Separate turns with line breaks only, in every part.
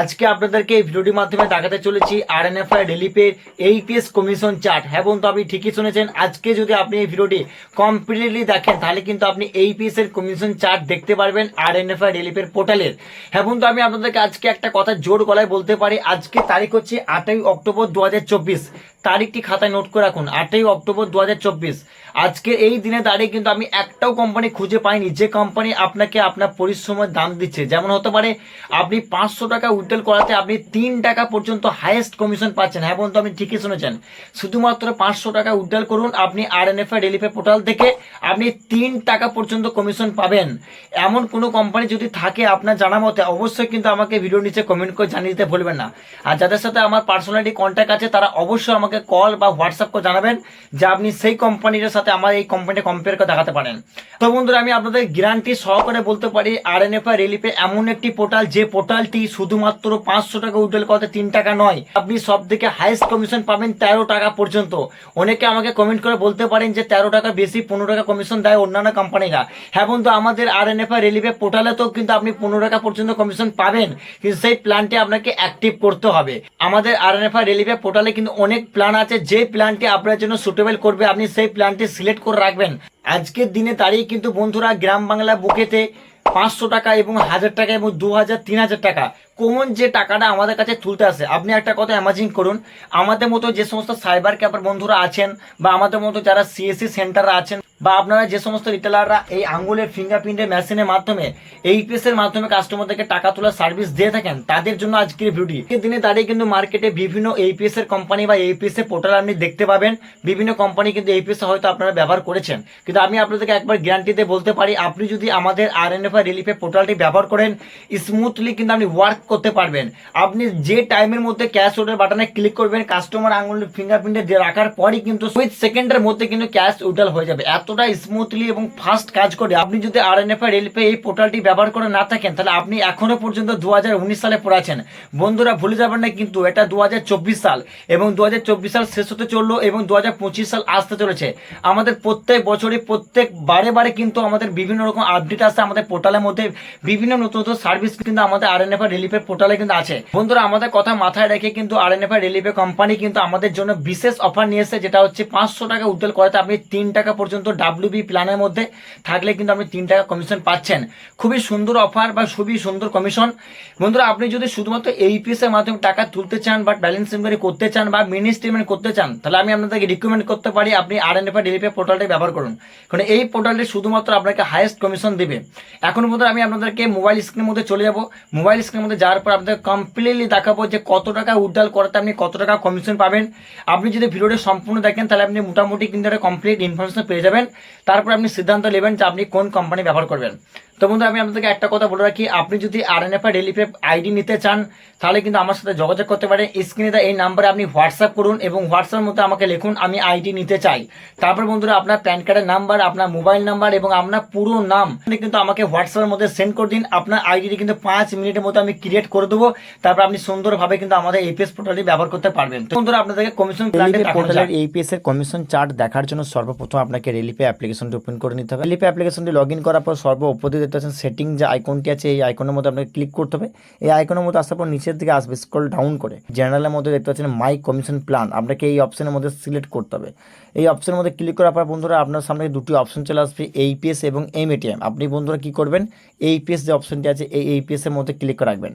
আজকে আপনাদেরকে এই ভিডিওটির মাধ্যমে দেখাতে চলেছি আর এন এফ আই রিলিফের এইপিএস কমিশন চার্ট হ্যাঁ বন্ধু, আপনি ঠিকই শুনেছেন, আজকে যদি আপনি এই ভিডিওটি কমপ্লিটলি দেখেন, তাহলে কিন্তু আপনি এইপিএস এর কমিশন চার্ট দেখতে পারবেন আর এন এফ আই রিলিফের পোর্টালের হ্যাঁ বন্ধু, আমি আপনাদেরকে আজকে একটা কথা জোর গলায় বলতে পারি, আজকে তারিখ হচ্ছে আটই অক্টোবর দু হাজার চব্বিশ। তারিখটি খাতায় নোট করে রাখুন, আটই অক্টোবর দু হাজার চব্বিশ। আজকে এই দিনে দাঁড়িয়ে কিন্তু আমি একটাও কোম্পানি খুঁজে পাইনি যে কোম্পানি আপনাকে আপনার পরিশ্রমের দাম দিচ্ছে। যেমন হতে পারে, আপনি পাঁচশো টাকা উইথড্রল করাতে আপনি তিন টাকা পর্যন্ত হাইয়েস্ট কমিশন পাচ্ছেন। হ্যাঁ বন্ধু, আপনি ঠিকই শুনেছেন। শুধুমাত্র পাঁচশো টাকা উইথড্রল করুন, আপনি আর এন এফ আই রিলিফে পোর্টাল থেকে আপনি তিন টাকা পর্যন্ত কমিশন পাবেন। এমন কোনো কোম্পানি যদি থাকে আপনার জানা মতে, অবশ্যই কিন্তু আমাকে ভিডিও নিচে কমেন্ট করে জানিয়ে দিতে ভুলবেন না। আর যাদের সাথে আমার পার্সোনালিটি কন্ট্যাক্ট আছে, তারা অবশ্যই আমাকে কল বা হোয়াটসঅ্যাপ করে জানাবেন যে আপনি সেই কোম্পানির সাথে আমার এই কোম্পানিটা কম্পেয়ার করে দেখাতে পারেন। তো বন্ধুরা, আমি আপনাদের গ্যারান্টি সহকারে বলতে পারি আর এন এফ আই রিলিফে এমন একটি পোর্টাল যে পোর্টালটি শুধুমাত্র পাঁচশো টাকা উইড্রল করতে তিন টাকা নয়, আপনি সব থেকে হাইয়েস্ট কমিশন পাবেন তেরো টাকা পর্যন্ত। অনেকে আমাকে কমেন্ট করে বলতে পারেন যে তেরো টাকা বেশি পনেরো টাকা কমিশন দেয় অন্যান্য কোম্পানিরা হ্যাঁ বন্ধু, আমাদের আর এন এফ আই রিলিফে পোর্টালে তো কিন্তু আপনি পনেরো টাকা পর্যন্ত কমিশন পাবেন। কিন্তু সেই প্ল্যানটি আপনাকে অ্যাক্টিভ করতে হবে। আমাদের আর এন এফ আই রিলিফে পোর্টালে কিন্তু অনেক প্ল্যান আছে, যে প্ল্যানটি আপনার জন্য সুটেবল করবে, আপনি সেই প্ল্যানটি সিলেক্ট করে রাখবেন। আজকের দিনে দাঁড়িয়ে কিন্তু বন্ধুরা, গ্রাম বাংলা বুকেতে পাঁচশো টাকা এবং হাজার টাকা এবং দু হাজার, তিন হাজার টাকা। কমন যে টাকাটা আমাদের কাছে তুলতে আসে, আপনি একটা কথা ইমাজিন করুন, আমাদের মতো যে সমস্ত সাইবার ক্যাপের বন্ধুরা আছেন, বা আমাদের মতো যারা সিএসসি সেন্টার আছেন, বা আপনারা যে সমস্ত রিটেলাররা এই আঙ্গুলের ফিঙ্গারপ্রিন্টের মেশিনের মাধ্যমে এইপিএস এর মাধ্যমে কাস্টমারদেরকে টাকা তোলার সার্ভিস দিয়ে থাকেন, তাদের জন্য আজকের ভিডিও আজকের দিনে দাঁড়িয়ে কিন্তু মার্কেটে বিভিন্ন এইপিএস এর কোম্পানি বা এইপিএস এর পোর্টাল আপনি দেখতে পাবেন, বিভিন্ন কোম্পানি কিন্তু এইপিএস হয়তো আপনারা ব্যবহার করেছেন। কিন্তু আমি আপনাদেরকে একবার গ্যারান্টিতে বলতে পারি, আপনি যদি আমাদের আর এন এফ রিলিফের পোর্টালটি ব্যবহার করেন স্মুথলি কিন্তু আপনি ওয়ার্ক করতে পারবেন। আপনি যে টাইমের মধ্যে ক্যাশ ওটার বাটনে ক্লিক করবেন কাস্টমার আঙুল ফিঙ্গারপ্রিন্টে রাখার পরই কিন্তু উইথ সেকেন্ডের মধ্যে কিন্তু ক্যাশ উইড্রল হয়ে যাবে। এতটা স্মুথলি এবং ফাস্ট কাজ করে আপনি যদি আর এন এফ রেলপে এই পোর্টালটি ব্যবহার করে না থাকেন, তাহলে আপনি এখনও পর্যন্ত দুহাজার উনিশ সালে পড়াচ্ছেন বন্ধুরা, ভুলে যাবেন না কিন্তু এটা দু হাজার চব্বিশ সাল এবং দু হাজার চব্বিশ সাল শেষ হতে চলল এবং দু হাজার পঁচিশ সাল আসতে চলেছে। আমাদের প্রত্যেক বছরে প্রত্যেক বারে বারে কিন্তু আমাদের বিভিন্ন রকম আপডেট আসছে আমাদের পোর্টালের মধ্যে। বিভিন্ন নতুন নতুন সার্ভিস কিন্তু আমাদের আর এন এফ আই রিলিফের পোর্টালে কিন্তু আছে। বন্ধুরা, আমাদের কথা মাথায় রেখে কিন্তু আর এন এফ আই রিলিফের কোম্পানি কিন্তু আমাদের জন্য বিশেষ অফার নিয়ে এসেছে, যেটা হচ্ছে পাঁচশো টাকা উদ্যোগ করাতে আপনি তিন টাকা পর্যন্ত ডাব্লিউবি প্ল্যানের মধ্যে থাকলে কিন্তু আপনি তিন টাকা কমিশন পাচ্ছেন। খুবই সুন্দর অফার বা খুবই সুন্দর কমিশন বন্ধুরা, আপনি যদি শুধুমাত্র এইপিএস এর মাধ্যমে টাকা তুলতে চান বা ব্যালেন্স ইনকোয়ারি করতে চান বা মিনি স্টেটমেন্ট করতে চান, তাহলে আমি আপনাদেরকে রিকমেন্ড করতে পারি আপনি আর এন এফ রিলিফের পোর্টালটি ব্যবহার করুন। কারণ এই পোর্টালটি শুধুমাত্র আপনাকে হাইয়েস্ট কমিশন দেবে। এখন পর্যন্ত আমি আপনাদেরকে মোবাইল স্ক্রিনের মধ্যে চলে যাব। মোবাইল স্ক্রিনের মধ্যে যাওয়ার পর আপনাদের কমপ্লিটলি দেখাবো যে কত টাকা উদ্ধার করাতে আপনি কত টাকা কমিশন পাবেন। আপনি যদি ভিডিওটি সম্পূর্ণ দেখেন, তাহলে আপনি মোটামুটি কিন্তু একটা কমপ্লিট ইনফরমেশন পেয়ে যাবেন। তারপর আপনি সিদ্ধান্ত নেবেন যে আপনি কোন কোম্পানি ব্যবহার করবেন। তো বন্ধু আমি আপনাদেরকে একটা কথা বলে রাখি। আপনি যদি আর এন এফ আই রিলিফে আইডি নিতে চান তাহলে কিন্তু আমার সাথে যোগাযোগ করতে পারেন। স্ক্রিনে দেওয়া এই নাম্বারে আপনি হোয়াটসঅ্যাপ করুন এবং হোয়াটসঅ্যাপের মধ্যে আমাকে লিখুন আমি আইডি নিতে চাই। তারপর বন্ধুরা আপনার প্যান কার্ডের নাম্বার আপনার মোবাইল নাম্বার এবং আপনার পুরো নাম কিন্তু আমাকে হোয়াটসঅ্যাপের মধ্যে সেন্ড করে দিন। আপনার আইডিটি কিন্তু পাঁচ মিনিটের মধ্যে আমি ক্রিয়েট করে দেবো। তারপর আপনি সুন্দরভাবে কিন্তু আমাদের এপিএস পোর্টালটি ব্যবহার করতে পারবেন। তো বন্ধুরা আপনাদেরকে কমিশন
পোর্টালের এইপিএস এর কমিশন চার্ট দেখার জন্য সর্বপ্রথম আপনাকে রেলিপে অ্যাপ্লিকেশনটি ওপেন করে নিতে হবে। রেলিপে অ্যাপ্লিকেশনটি লগ ইন করার পর সর্ব উপরে দেখতে পাচ্ছেন সেটিং যে আইকনটি আছে, এই আইকনের মধ্যে আপনাকে ক্লিক করতে হবে। এই আইকনের মধ্যে আসার পর নিচের দিকে আসবে স্ক্রল ডাউন করে। জেনারেলের মধ্যে দেখতে পাচ্ছেন মাই কমিশন প্ল্যান আপনাকে এই অপশনের মধ্যে সিলেক্ট করতে হবে। এই অপশনের মধ্যে ক্লিক করার পর বন্ধুরা আপনার সামনে দুটি অপশন চলে আসবে এইপিএস এবং এম এমএটিএম আপনি বন্ধুরা কি করবেন? এইপিএস যে অপশনটি আছে, এই এইপিএস এর মধ্যে ক্লিক করে রাখবেন।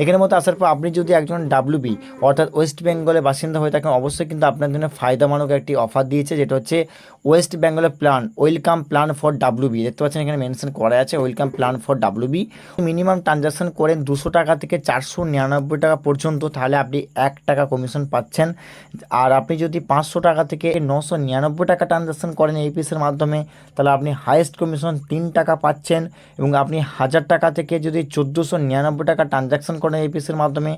এখানের মধ্যে আসার পর আপনি যদি একজন ডাব্লিউবি অর্থাৎ ওয়েস্ট বেঙ্গলের বাসিন্দা হয়ে থাকেন, অবশ্যই কিন্তু আপনার জন্য ফায়দামানক একটি অফার দিয়েছে, যেটা হচ্ছে ওয়েস্ট বেঙ্গলের plan welcome plan for WB দেখতে পাচ্ছেন এখানে মেনশন করা আছে welcome plan for WB minimum transaction করেন দুশো টাকা থেকে চারশো নিরানব্বই টাকা পর্যন্ত তাহলে আপনি এক টাকা কমিশন পাচ্ছেন। আর আপনি যদি পাঁচশো টাকা থেকে নশো নিরানব্বই টাকা ট্রানজাকশন করেন এইপিএসের মাধ্যমে, তাহলে আপনি হাইয়েস্ট কমিশন তিন টাকা পাচ্ছেন এবং আপনি হাজার টাকা থেকে যদি চোদ্দোশো নিরানব্বই টাকা ট্রানজাকশন করেন এইপিএসের মাধ্যমে,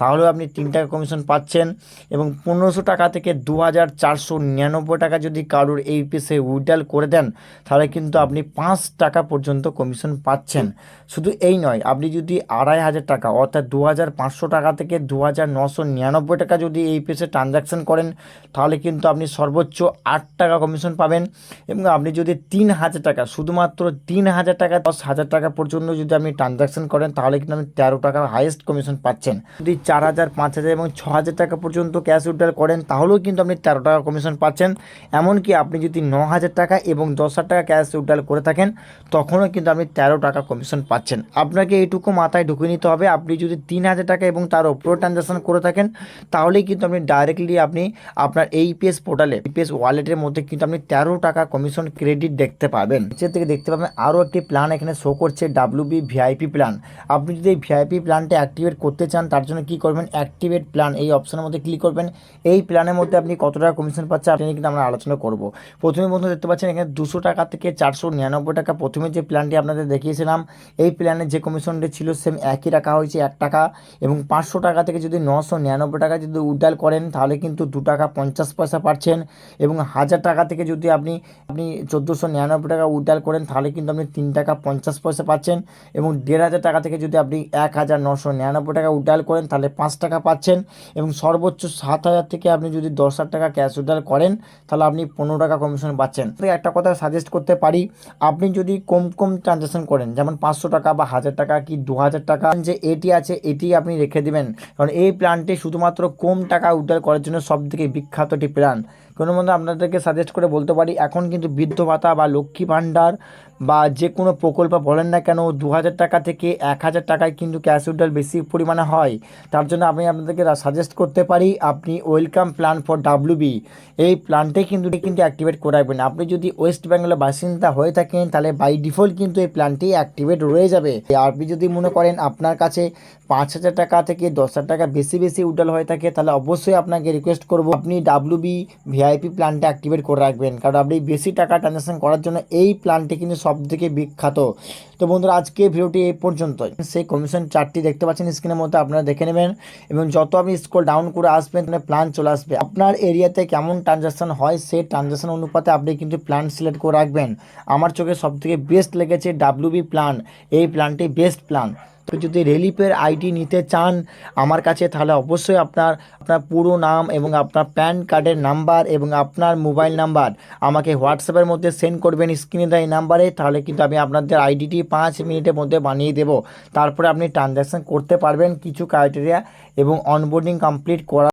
তাহলেও আপনি তিন টাকা কমিশন পাচ্ছেন। এবং পনেরোশো টাকা থেকে দু হাজার চারশো নিরানব্বই টাকা যদি কারোর এইপিএসে উইড্রাল করে দেন, তাহলে কিন্তু আপনি পাঁচ টাকা পর্যন্ত কমিশন
কমিশন পাচ্ছেন। শুধু এই নয়, আপনি যদি আড়াই হাজার টাকা, অর্থাৎ দু হাজার পাঁচশো টাকা থেকে দু হাজার নশো নিরানব্বই টাকা যদি এই পেসে ট্রানজ্যাকশন করেন, তাহলে কিন্তু আপনি সর্বোচ্চ আট টাকা কমিশন পাবেন। এবং আপনি যদি তিন হাজার টাকা, শুধুমাত্র তিন হাজার টাকা, দশ হাজার টাকা পর্যন্ত যদি আপনি ট্রানজ্যাকশন করেন, তাহলে কিন্তু আপনি তেরো টাকা হাইয়েস্ট কমিশন পাচ্ছেন। যদি চার হাজার, পাঁচ হাজার এবং ছ হাজার টাকা পর্যন্ত ক্যাশ উইথড্রল করেন, তাহলেও কিন্তু আপনি তেরো টাকা কমিশন পাচ্ছেন। এমনকি আপনি যদি ন হাজার টাকা এবং দশ হাজার টাকা ক্যাশ উইথড্রল করে থাকেন, তখনও কিন্তু আপনি তেরো টাকা কমিশন পাচ্ছেন। আপনাকে এইটুকু মাথায় ঢুকে নিতে হবে। আপনি যদি তিন হাজার টাকা এবং তার ওপরেও ট্রানজ্যাকশন করে থাকেন, তাহলেই কিন্তু আপনি ডাইরেক্টলি আপনি আপনার এইপিএস পোর্টালে ইপিএস ওয়ালেটের মধ্যে কিন্তু আপনি তেরো টাকা কমিশন ক্রেডিট দেখতে পাবেন। নিচের থেকে দেখতে পাবেন আরও একটি প্ল্যান এখানে শো করছে ডাব্লিউ বি ভিআইপি প্ল্যান আপনি যদি এই ভিআইপি প্ল্যানটা অ্যাক্টিভেট করতে চান, তার জন্য কী করবেন? অ্যাক্টিভেট প্ল্যান এই অপশনের মধ্যে ক্লিক করবেন। এই প্ল্যানের মধ্যে আপনি কত টাকা কমিশন পাচ্ছেন আপনি কিন্তু আমরা আলোচনা করব। প্রথমে বন্ধু দেখতে পাচ্ছেন এখানে দুশো টাকা থেকে চারশো নিরানব্বই টাকা প্রথমে যে প্ল্যানটি আপনাদের দেখিয়েছিলাম, এই প্ল্যানে যে কমিশনটি ছিল সেম একই রাখা হয়েছে, এক টাকা এবং পাঁচশো টাকা থেকে যদি নশো নিরানব্বই টাকা যদি উডাল করেন, তাহলে কিন্তু দু টাকা পঞ্চাশ পয়সা পাচ্ছেন এবং হাজার টাকা থেকে যদি আপনি আপনি চোদ্দোশো নিরানব্বই টাকা উডাল করেন, তাহলে কিন্তু আপনি তিন টাকা পঞ্চাশ পয়সা পাচ্ছেন এবং দেড় হাজার টাকা থেকে যদি আপনি এক হাজার নশো নিরানব্বই টাকা উডাল করেন, তাহলে পাঁচ টাকা পাচ্ছেন এবং সর্বোচ্চ সাত হাজার থেকে আপনি যদি দশ হাজার টাকা ক্যাশ উডাল করেন, তাহলে আপনি পনেরো টাকা কমিশন পাচ্ছেন। একটা কথা সাজেস্ট করতে পারি, আপনি যদি কম কম ট্রানজ্যাকশন করেন, যেমন পাঁচশো টাকা বা হাজার টাকা কি দু হাজার টাকা, যে এটি আছে এটি আপনি রেখে দিবেন। কারণ এই প্ল্যানটি শুধুমাত্র কম টাকা উদ্ধার করার জন্য সব থেকে বিখ্যাত একটি প্ল্যান কোনো মধ্যে আপনাদেরকে সাজেস্ট করে বলতে পারি, এখন কিন্তু বৃদ্ধ ভাতা বা লক্ষ্মী ভাণ্ডার বা যে কোনো প্রকল্প বলেন না কেন দু হাজার টাকা থেকে এক হাজার টাকায় কিন্তু ক্যাশ উইড্রল বেশি পরিমাণে হয়। তার জন্য আমি আপনাদেরকে সাজেস্ট করতে পারি, আপনি ওয়েলকাম প্ল্যান ফর ডাব্লিউবি এই প্ল্যানটাই কিন্তু কিন্তু অ্যাক্টিভেট করে রাখবেন। আপনি যদি ওয়েস্ট বেঙ্গলের বাসিন্দা হয়ে থাকেন, তাহলে বাই ডিফল্ট কিন্তু এই প্ল্যানটি অ্যাক্টিভেট রয়ে যাবে। আপনি যদি মনে করেন আপনার কাছে পাঁচ হাজার টাকা থেকে দশ হাজার টাকা বেশি বেশি উডাল হয়ে থাকে, তাহলে অবশ্যই আপনাকে রিকোয়েস্ট করব। আপনি ডাব্লিউবি ভিআইপি প্ল্যানটা অ্যাক্টিভেট করে রাখবেন। কারণ আপনি বেশি টাকা ট্রানজাকশন করার জন্য এই প্ল্যানটি কিন্তু সব থেকে বিখ্যাত। তো বন্ধুরা, আজকে ভিডিওটি এই পর্যন্ত সেই কমিশন চারটি দেখতে পাচ্ছেন স্ক্রিনের মধ্যে, আপনারা দেখে নেবেন। এবং যত আপনি স্কোর ডাউন করে আসবেন প্ল্যান চলে আসবে। আপনার এরিয়াতে কেমন ট্রানজাকশন হয় সেই ট্রানজাকশন অনুপাতে আপনি কিন্তু প্ল্যান সিলেক্ট করে রাখবেন। আমার চোখে সব থেকে বেস্ট লেগেছে ডাব্লিউবি প্ল্যান এই প্ল্যানটি বেস্ট প্ল্যান তো যদি রিলিফের আইডি নিতে চান আমার কাছে, তাহলে অবশ্যই আপনার আপনার পুরো নাম এবং আপনার প্যান কার্ডের নাম্বার এবং আপনার মোবাইল নাম্বার আমাকে হোয়াটসঅ্যাপের মধ্যে সেন্ড করবেন স্ক্রিনে দেয় নাম্বারে, তাহলে কিন্তু আমি আপনাদের আইডিটি পাঁচ মিনিটের মধ্যে বানিয়ে দেব। তারপরে আপনি ট্রানজ্যাকশান করতে পারবেন কিছু ক্রাইটেরিয়া এবং অনবোর্ডিং কমপ্লিট করা